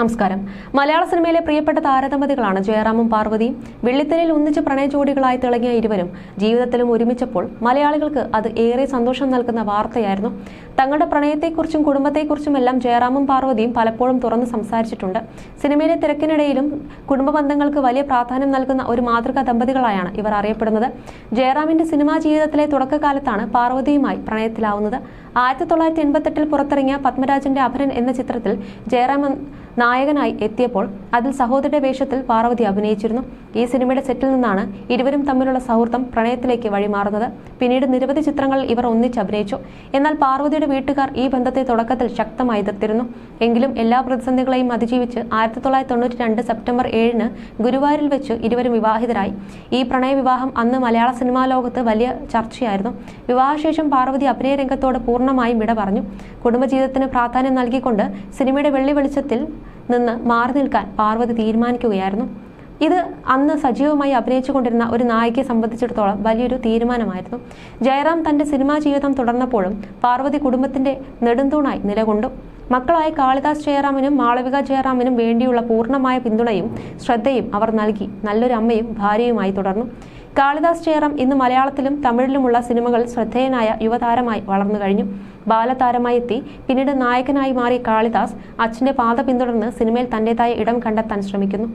നമസ്കാരം. മലയാള സിനിമയിലെ പ്രിയപ്പെട്ട താരദമ്പതികളാണ് ജയറാമും പാർവതിയും. വെള്ളിത്തിരയിൽ ഒന്നിച്ച് പ്രണയ ജോഡികളായി തിളങ്ങിയ ഇരുവരും ജീവിതത്തിലും ഒരുമിച്ചപ്പോൾ മലയാളികൾക്ക് അത് ഏറെ സന്തോഷം നൽകുന്ന വാർത്തയായിരുന്നു. തങ്ങളുടെ പ്രണയത്തെക്കുറിച്ചും കുടുംബത്തെക്കുറിച്ചും എല്ലാം ജയറാമും പാർവതിയും പലപ്പോഴും തുറന്ന് സംസാരിച്ചിട്ടുണ്ട്. സിനിമയിലെ തിരക്കിനിടയിലും കുടുംബ ബന്ധങ്ങൾക്ക് വലിയ പ്രാധാന്യം നൽകുന്ന ഒരു മാതൃകാ ദമ്പതികളായാണ് ഇവർ അറിയപ്പെടുന്നത്. ജയറാമിന്റെ സിനിമാ ജീവിതത്തിലെ തുടക്കകാലത്താണ് പാർവതിയുമായി പ്രണയത്തിലാവുന്നത്. ആയിരത്തി തൊള്ളായിരത്തി എൺപത്തെട്ടിൽ പുറത്തിറങ്ങിയ പത്മരാജന്റെ അപരൻ എന്ന ചിത്രത്തിൽ ജയറാം നായകനായി എത്തിയപ്പോൾ അതിൽ സഹോദരിയുടെ വേഷത്തിൽ പാർവതി അഭിനയിച്ചിരുന്നു. ഈ സിനിമയുടെ സെറ്റിൽ നിന്നാണ് ഇരുവരും തമ്മിലുള്ള സൗഹൃദം പ്രണയത്തിലേക്ക് വഴിമാറുന്നത്. പിന്നീട് നിരവധി ചിത്രങ്ങളിൽ ഇവർ ഒന്നിച്ച് അഭിനയിച്ചു. എന്നാൽ പാർവതിയുടെ വീട്ടുകാർ ഈ ബന്ധത്തെ തുടക്കത്തിൽ ശക്തമായി എതിർത്തിരുന്നു. എങ്കിലും എല്ലാ പ്രതിസന്ധികളെയും അതിജീവിച്ച് ആയിരത്തി തൊള്ളായിരത്തി തൊണ്ണൂറ്റി രണ്ട് സെപ്റ്റംബർ ഏഴിന് ഗുരുവായൂരിൽ വെച്ച് ഇരുവരും വിവാഹിതരായി. ഈ പ്രണയ വിവാഹം അന്ന് മലയാള സിനിമാ ലോകത്ത് വലിയ ചർച്ചയായിരുന്നു. വിവാഹശേഷം പാർവതി അഭിനയ രംഗത്തോട് പൂർണമായും വിട പറഞ്ഞു കുടുംബജീവിതത്തിന് പ്രാധാന്യം നൽകിക്കൊണ്ട് സിനിമയുടെ വെള്ളി വെളിച്ചത്തിൽ നിന്ന് മാറി നിൽക്കാൻ പാർവതി തീരുമാനിക്കുകയായിരുന്നു. ഇത് അന്ന് സജീവമായി അഭിനയിച്ചുകൊണ്ടിരുന്ന ഒരു നായികയെ സംബന്ധിച്ചിടത്തോളം വലിയൊരു തീരുമാനമായിരുന്നു. ജയറാം തന്റെ സിനിമാ ജീവിതം തുടർന്നപ്പോഴും പാർവതി കുടുംബത്തിന്റെ നെടുന്തൂണായി നിലകൊണ്ടു. മക്കളായ കാളിദാസ് ജയറാമിനും മാളവിക ജയറാമിനും വേണ്ടിയുള്ള പൂർണമായ പിന്തുണയും ശ്രദ്ധയും അവർ നൽകി. നല്ലൊരു അമ്മയും ഭാര്യയുമായി തുടർന്നു. കാളിദാസ് ജയറാം ഇന്ന് മലയാളത്തിലും തമിഴിലുമുള്ള സിനിമകളിൽ ശ്രദ്ധേയനായ യുവതാരമായി വളർന്നു കഴിഞ്ഞു. ബാലതാരമായി എത്തി. പിന്നീട് നായകനായി മാറിയ കാളിദാസ് അച്ഛന്റെ പാത പിന്തുടർന്ന് സിനിമയിൽ തന്റേതായ ഇടം കണ്ടെത്താൻ ശ്രമിക്കുന്നു.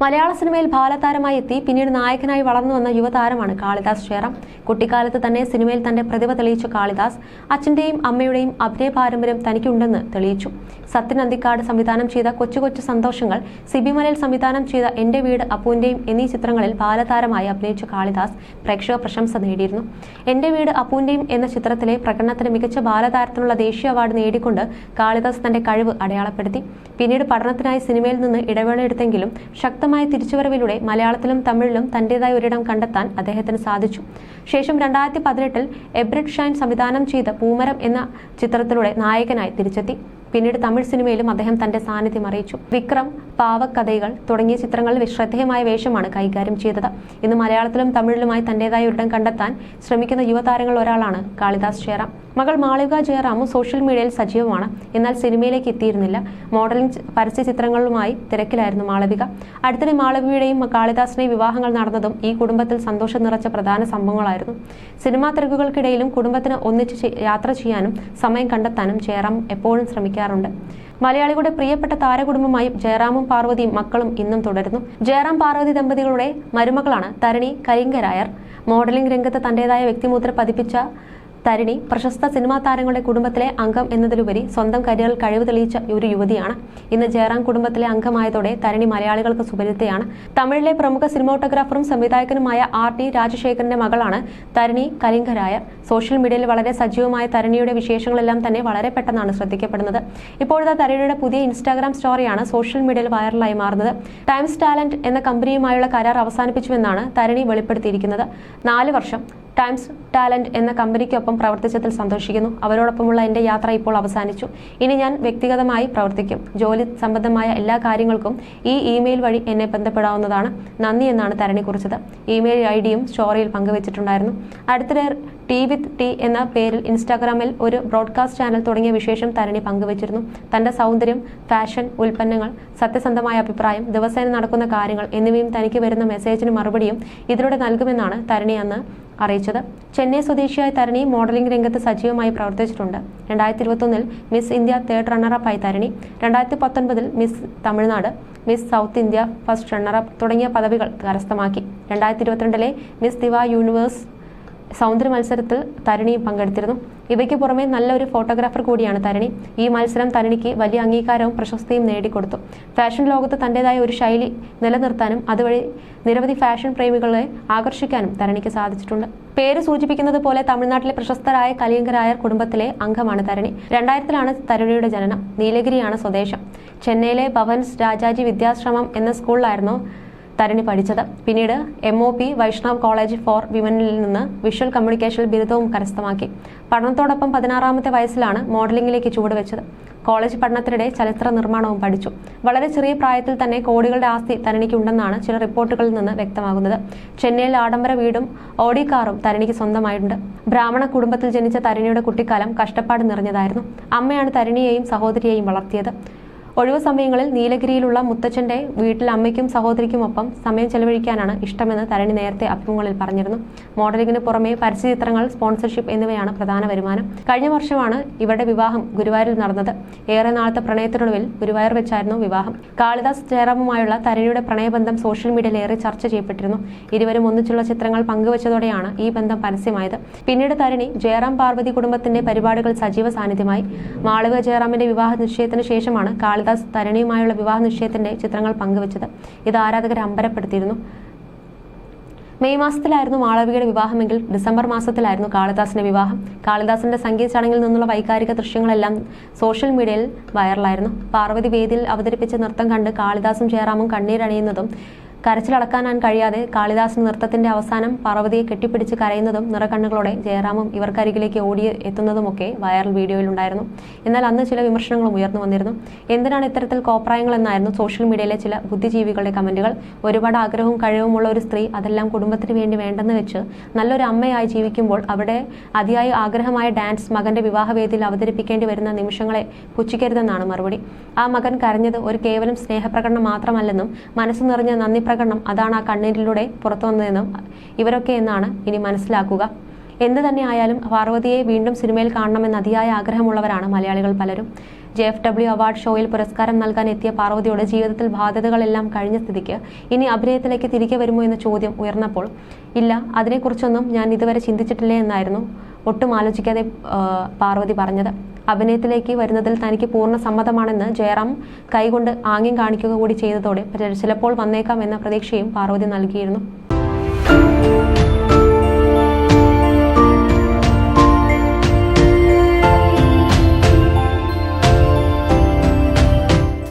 മലയാള സിനിമയിൽ ബാലതാരമായി എത്തി. പിന്നീട് നായകനായി വളർന്നു വന്ന യുവതാരമാണ് കാളിദാസ് ഷേറം കുട്ടിക്കാലത്ത് തന്നെ സിനിമയിൽ തന്റെ പ്രതിഭ തെളിയിച്ച കാളിദാസ്. അച്ഛന്റെയും അമ്മയുടെയും അഭിനയ പാരമ്പര്യം തനിക്കുണ്ടെന്ന് തെളിയിച്ചു. സത്യൻ അന്തിക്കാട് സംവിധാനം ചെയ്ത കൊച്ചു കൊച്ചു സന്തോഷങ്ങൾ സിബിമലയിൽ സംവിധാനം ചെയ്ത എന്റെ വീട് അപ്പുവിന്റെയും എന്നീ ചിത്രങ്ങളിൽ ബാലതാരമായി അഭിനയിച്ച കാളിദാസ് പ്രേക്ഷക പ്രശംസ നേടിയിരുന്നു. എന്റെ വീട് അപ്പുവിന്റെയും എന്ന ചിത്രത്തിലെ പ്രകടനത്തിന് മികച്ച ബാലതാരത്തിനുള്ള ദേശീയ അവാർഡ് നേടിക്കൊണ്ട് കാളിദാസ് തന്റെ കഴിവ് അടയാളപ്പെടുത്തി. പിന്നീട് പഠനത്തിനായി സിനിമയിൽ നിന്ന് ഇടവേള എടുത്തെങ്കിലും ശക്തമായ തിരിച്ചുവരവിലൂടെ മലയാളത്തിലും തമിഴിലും തന്റേതായ ഒരിടം കണ്ടെത്താൻ അദ്ദേഹത്തിന് സാധിച്ചു. ശേഷം രണ്ടായിരത്തി പതിനെട്ടിൽ എബ്രിഡ് ഷൈൻ സംവിധാനം ചെയ്ത പൂമരം എന്ന ചിത്രത്തിലൂടെ നായകനായി തിരിച്ചെത്തി. പിന്നീട് തമിഴ് സിനിമയിലും അദ്ദേഹം തന്റെ സാന്നിധ്യം അറിയിച്ചു. വിക്രം പാവക്കഥകൾ തുടങ്ങിയ ചിത്രങ്ങളിൽ ശ്രദ്ധേയമായ വേഷമാണ് കൈകാര്യം ചെയ്തത്. ഇന്ന് മലയാളത്തിലും തമിഴിലുമായി തന്റേതായ ഒരിടം കണ്ടെത്താൻ ശ്രമിക്കുന്ന യുവതാരങ്ങളിൽ ഒരാളാണ് കാളിദാസ് ജയറാം മകൾ മാളിക ജയറാമും സോഷ്യൽ മീഡിയയിൽ സജീവമാണ്. എന്നാൽ സിനിമയിലേക്ക് എത്തിയിരുന്നില്ല. മോഡലിംഗ് പരസ്യ ചിത്രങ്ങളുമായി തിരക്കിലായിരുന്നു മാളവിക. അടുത്തിടെ മാളവികയുടെയും കാളിദാസിനെയും വിവാഹങ്ങൾ നടന്നതും ഈ കുടുംബത്തിൽ സന്തോഷം നിറച്ച പ്രധാന സംഭവങ്ങളായിരുന്നു. സിനിമാ തിരക്കുകൾക്കിടയിലും കുടുംബത്തിന് ഒന്നിച്ച് യാത്ര ചെയ്യാനും സമയം കണ്ടെത്താനും ജയറാം എപ്പോഴും ശ്രമിക്കാറുണ്ട്. മലയാളികളുടെ പ്രിയപ്പെട്ട താരകുടുംബമായി ജയറാമും പാർവതിയും മക്കളും ഇന്നും തുടരുന്നു. ജയറാം പാർവതി ദമ്പതികളുടെ മരുമകളാണ് തരണി കരിങ്കരായർ. മോഡലിംഗ് രംഗത്ത് തന്റേതായ വ്യക്തിമുദ്ര പതിപ്പിച്ച തരിണി പ്രശസ്ത സിനിമാ താരങ്ങളുടെ കുടുംബത്തിലെ അംഗം എന്നതിലുപരി സ്വന്തം കരിയറിൽ കഴിവ് തെളിയിച്ച ഒരു യുവതിയാണ്. ഇന്ന് ജയറാം കുടുംബത്തിലെ അംഗമായതോടെ തരിണി മലയാളികൾക്ക് സുപരിചിതയാണ്. തമിഴിലെ പ്രമുഖ സിനിമാട്ടോഗ്രാഫറും സംവിധായകനുമായ ആർ ടി രാജശേഖരന്റെ മകളാണ് തരിണി കലിംഗരായ. സോഷ്യൽ മീഡിയയിൽ വളരെ സജീവമായ തരിണിയുടെ വിശേഷങ്ങളെല്ലാം തന്നെ വളരെ പെട്ടെന്നാണ് ശ്രദ്ധിക്കപ്പെടുന്നത്. ഇപ്പോഴത്തെ തരിണിയുടെ പുതിയ ഇൻസ്റ്റാഗ്രാം സ്റ്റോറിയാണ് സോഷ്യൽ മീഡിയയിൽ വൈറലായി മാറുന്നത്. ടൈംസ് ടാലന്റ് എന്ന കമ്പനിയുമായുള്ള കരാർ അവസാനിപ്പിച്ചുവെന്നാണ് തരിണി വെളിപ്പെടുത്തിയിരിക്കുന്നത്. നാല് വർഷം ടൈംസ് ടാലന്റ് എന്ന കമ്പനിക്കൊപ്പം പ്രവർത്തിച്ചതിൽ സന്തോഷിക്കുന്നു. അവരോടൊപ്പമുള്ള എന്റെ യാത്ര ഇപ്പോൾ അവസാനിച്ചു. ഇനി ഞാൻ വ്യക്തിഗതമായി പ്രവർത്തിക്കും. ജോലി സംബന്ധമായ എല്ലാ കാര്യങ്ങൾക്കും ഈ ഇമെയിൽ വഴി എന്നെ ബന്ധപ്പെടാവുന്നതാണ്. നന്ദി എന്നാണ് തരണി കുറിച്ചത്. ഇമെയിൽ ഐ ഡിയും സ്റ്റോറിയിൽ പങ്കുവച്ചിട്ടുണ്ടായിരുന്നു. അടുത്തിടെ ടി വിത്ത് ടി എന്ന പേരിൽ ഇൻസ്റ്റാഗ്രാമിൽ ഒരു ബ്രോഡ്കാസ്റ്റ് ചാനൽ തുടങ്ങിയ വിശേഷം തരണി പങ്കുവച്ചിരുന്നു. തന്റെ സൗന്ദര്യം ഫാഷൻ ഉൽപ്പന്നങ്ങൾ സത്യസന്ധമായ അഭിപ്രായം ദിവസേന നടക്കുന്ന കാര്യങ്ങൾ എന്നിവയും തനിക്ക് വരുന്ന മെസ്സേജിന് മറുപടിയും ഇതിലൂടെ നൽകുമെന്നാണ് തരണി അന്ന് അറിയിച്ചത്. ചെന്നൈ സ്വദേശിയായ തരണി മോഡലിംഗ് രംഗത്ത് സജീവമായി പ്രവർത്തിച്ചിട്ടുണ്ട്. രണ്ടായിരത്തി ഇരുപത്തൊന്നിൽ മിസ് ഇന്ത്യ തേർഡ് റണ്ണറപ്പായി തരണി. രണ്ടായിരത്തി പത്തൊൻപതിൽ miss Tamil Nadu miss south India first runner up തുടങ്ങിയ പദവികൾ കരസ്ഥമാക്കി. രണ്ടായിരത്തി ഇരുപത്തിരണ്ടിലെ മിസ് ദിവ യൂണിവേഴ്സ് സൗന്ദര്യ മത്സരത്തിൽ തരണിയും പങ്കെടുത്തിരുന്നു. ഇവയ്ക്ക് പുറമെ നല്ലൊരു ഫോട്ടോഗ്രാഫർ കൂടിയാണ് തരണി. ഈ മത്സരം തരണിക്ക് വലിയ അംഗീകാരവും പ്രശസ്തിയും നേടിക്കൊടുത്തു. ഫാഷൻ ലോകത്ത് തന്റേതായ ഒരു ശൈലി നിലനിർത്താനും അതുവഴി നിരവധി ഫാഷൻ പ്രേമികളെ ആകർഷിക്കാനും തരണിക്ക് സാധിച്ചിട്ടുണ്ട്. പേര് സൂചിപ്പിക്കുന്നത് പോലെ തമിഴ്നാട്ടിലെ പ്രശസ്തരായ കലിയങ്കരായർ കുടുംബത്തിലെ അംഗമാണ് തരണി. രണ്ടായിരത്തിലാണ് തരണിയുടെ ജനനം. നീലഗിരിയാണ് സ്വദേശം. ചെന്നൈയിലെ ഭവൻസ് രാജാജി വിദ്യാശ്രമം എന്ന സ്കൂളിലായിരുന്നു തരണി പഠിച്ചത്. പിന്നീട് M O P Vaishnav college for വിമനിൽ നിന്ന് വിഷ്വൽ കമ്മ്യൂണിക്കേഷൻ ബിരുദവും കരസ്ഥമാക്കി. പഠനത്തോടൊപ്പം പതിനാറാമത്തെ വയസ്സിലാണ് മോഡലിംഗിലേക്ക് ചുവടുവെച്ചത് കോളേജ് പഠനത്തിനിടെ ചലച്ചിത്ര നിർമ്മാണവും പഠിച്ചു. വളരെ ചെറിയ പ്രായത്തിൽ തന്നെ കോടികളുടെ ആസ്തി തരണിക്കുണ്ടെന്നാണ് ചില റിപ്പോർട്ടുകളിൽ നിന്ന് വ്യക്തമാകുന്നത്. ചെന്നൈയിൽ ആഡംബര വീടും ഓഡി കാറും തരണിക്ക് സ്വന്തമായിട്ടുണ്ട്. ബ്രാഹ്മണ കുടുംബത്തിൽ ജനിച്ച തരണിയുടെ കുട്ടിക്കാലം കഷ്ടപ്പാട് നിറഞ്ഞതായിരുന്നു. അമ്മയാണ് തരണിയെയും സഹോദരിയെയും വളർത്തിയത്. ഒഴിവു സമയങ്ങളിൽ നീലഗിരിയിലുള്ള മുത്തച്ഛന്റെ വീട്ടിൽ അമ്മയ്ക്കും സഹോദരിക്കുമൊപ്പം സമയം ചെലവഴിക്കാനാണ് ഇഷ്ടമെന്ന് തരണി നേരത്തെ അഭിമുഖങ്ങളിൽ പറഞ്ഞിരുന്നു. മോഡലിംഗിന് പുറമെ പരസ്യചിത്രങ്ങൾ സ്പോൺസർഷിപ്പ് എന്നിവയാണ് പ്രധാന വരുമാനം. കഴിഞ്ഞ വർഷമാണ് ഇവരുടെ വിവാഹം ഗുരുവായൂരിൽ നടന്നത്. ഏറെ നാളത്തെ പ്രണയത്തിനൊടുവിൽ ഗുരുവായൂർ വെച്ചായിരുന്നു വിവാഹം. കാളിദാസ് ജയറാമുമായുള്ള തരണിയുടെ പ്രണയബന്ധം സോഷ്യൽ മീഡിയയിൽ ഏറെ ചർച്ച ചെയ്യപ്പെട്ടിരുന്നു. ഇരുവരും ഒന്നിച്ചുള്ള ചിത്രങ്ങൾ പങ്കുവച്ചതോടെയാണ് ഈ ബന്ധം പരസ്യമായത്. പിന്നീട് തരണി ജയറാം പാർവതി കുടുംബത്തിന്റെ പരിപാടികൾ സജീവ സാന്നിധ്യമായി. മാളവിക ജയറാമിന്റെ വിവാഹ നിശ്ചയത്തിന് ശേഷമാണ് കാളിദാസ് തരണിയുമായുള്ള വിവാഹ നിശ്ചയത്തിന്റെ ചിത്രങ്ങൾ പങ്കുവച്ചത് ഇത് ആരാധകരെ അമ്പരപ്പെടുത്തിയിരുന്നു. മെയ് മാസത്തിലായിരുന്നു മാളവികയുടെ വിവാഹമെങ്കിൽ ഡിസംബർ മാസത്തിലായിരുന്നു കാളിദാസിന്റെ വിവാഹം. കാളിദാസിന്റെ സംഗീത ചടങ്ങിൽ നിന്നുള്ള വൈകാരിക ദൃശ്യങ്ങളെല്ലാം സോഷ്യൽ മീഡിയയിൽ വൈറലായിരുന്നു. പാർവതി വേദിയിൽ അവതരിപ്പിച്ച നൃത്തം കണ്ട് കാളിദാസും ജയറാമും കണ്ണീരണിയുന്നതും കരച്ചിലടക്കാനാൻ കഴിയാതെ കാളിദാസ് നൃത്തത്തിന്റെ അവസാനം പാർവതിയെ കെട്ടിപ്പിടിച്ച് കരയുന്നതും നിറക്കണ്ണുകളോടെ ജയറാമും ഇവർക്കരികിലേക്ക് ഓടി എത്തുന്നതുമൊക്കെ വൈറൽ വീഡിയോയിലുണ്ടായിരുന്നു. എന്നാൽ അന്ന് ചില വിമർശനങ്ങളും ഉയർന്നു വന്നിരുന്നു. എന്തിനാണ് ഇത്തരത്തിൽ കോപ്രായങ്ങൾ എന്നായിരുന്നു സോഷ്യൽ മീഡിയയിലെ ചില ബുദ്ധിജീവികളുടെ കമന്റുകൾ. ഒരുപാട് ആഗ്രഹവും കഴിവുമുള്ള ഒരു സ്ത്രീ അതെല്ലാം കുടുംബത്തിന് വേണ്ടി വേണ്ടെന്ന് വെച്ച് നല്ലൊരു അമ്മയായി ജീവിക്കുമ്പോൾ അവിടെ അതിയായ ആഗ്രഹമായ ഡാൻസ് മകന്റെ വിവാഹവേദിയിൽ അവതരിപ്പിക്കേണ്ടി വരുന്ന നിമിഷങ്ങളെ പുച്ഛിക്കരുതെന്നാണ് മറുപടി. ആ മകൻ കരഞ്ഞത് ഒരു കേവലം സ്നേഹപ്രകടനം മാത്രമല്ലെന്നും മനസ്സ് നിറഞ്ഞ നന്ദി പ്രകടനം അതാണ് ആ കണ്ണീരിലൂടെ പുറത്തു വന്നതെന്നും ഇവരൊക്കെ എന്നാണ് ഇനി മനസ്സിലാക്കുക. എന്ത് തന്നെ ആയാലും പാർവതിയെ വീണ്ടും സിനിമയിൽ കാണണമെന്ന് അതിയായ ആഗ്രഹമുള്ളവരാണ് മലയാളികൾ പലരും. ജെ എഫ് ഡബ്ല്യു അവാർഡ് ഷോയിൽ പുരസ്കാരം നൽകാൻ എത്തിയ പാർവതിയുടെ ജീവിതത്തിൽ ബാധ്യതകളെല്ലാം കഴിഞ്ഞ സ്ഥിതിക്ക് ഇനി അഭിനയത്തിലേക്ക് തിരികെ വരുമോ എന്ന ചോദ്യം ഉയർന്നപ്പോൾ ഇല്ല അതിനെക്കുറിച്ചൊന്നും ഞാൻ ഇതുവരെ ചിന്തിച്ചിട്ടില്ലേ എന്നായിരുന്നു ഒട്ടും ആലോചിക്കാതെ പാർവതി പറഞ്ഞത്. അഭിനയത്തിലേക്ക് വരുന്നതിൽ തനിക്ക് പൂർണ സമ്മതമാണെന്ന് ജയറാം കൈകൊണ്ട് ആംഗ്യം കാണിക്കുക കൂടി ചെയ്തതോടെ ചിലപ്പോൾ വന്നേക്കാം എന്ന പ്രതീക്ഷയും പാർവതി നൽകിയിരുന്നു.